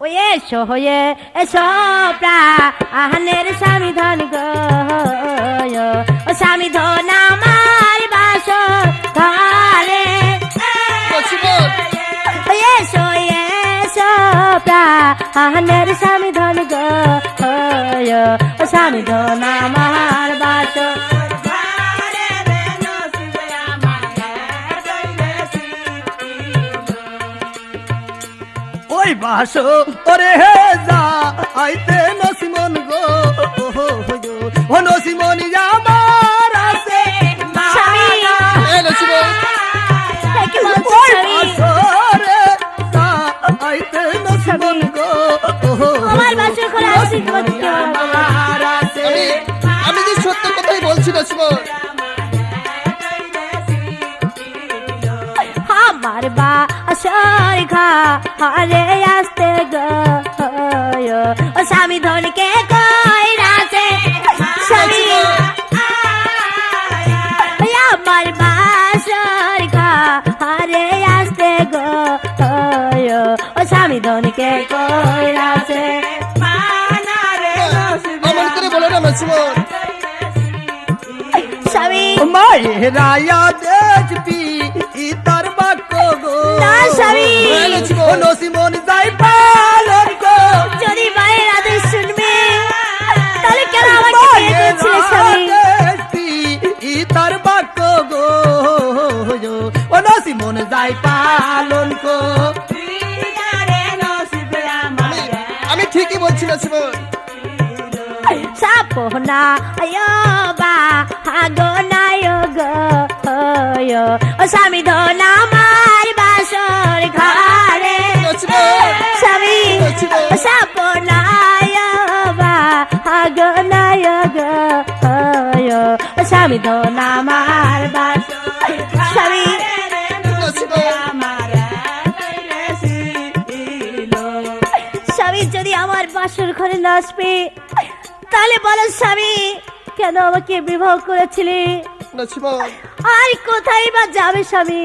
ওই এসো হয়ে এসো প্রাণের স্বামী ধন গো, ও স্বামী ধন আমার বাস লক্ষ্মণ ওই এসো এসো প্রাণের স্বামী ধন গো, ও স্বামী ধন আমার বাস ওই বাসো ওরে হে যা আইতে নসিমন গো। ও নসিমন আমার আছে। আইতে নসিমন গো। আমার বাসর আসি আমি যে সত্য কথাই বলছি লক্ষ্মণ ঘা হরে আসতে গো ও স্বামী ধনকে কই রাতে স্বামী। আমার বাসর ঘা হরে আসতে গো ও স্বামী ধনকে কই রাতে স্বামী। মায়ের রায়া দেখবি ইতার। ও নসিমন যাই পালন গো যদি মায়ের আদেশ শুনবে তাহলে কেন আমাকে বিয়ে করেছিলে স্বামী? ইতার বাক্য গো। ও যাই পালন গো আমি ঠিকই বলছি লক্ষ্মণ সাপনা আয়ো বা হাগো নায়ো গো ও স্বামী ধন স্বামী ধন আমার বাসর স্বামী স্বামী যদি আমার বাসর ঘরে না আসবে তাহলে বলো স্বামী কেন আমাকে বিবাহ করেছিলি? আর কোথায় বা যাবে স্বামী?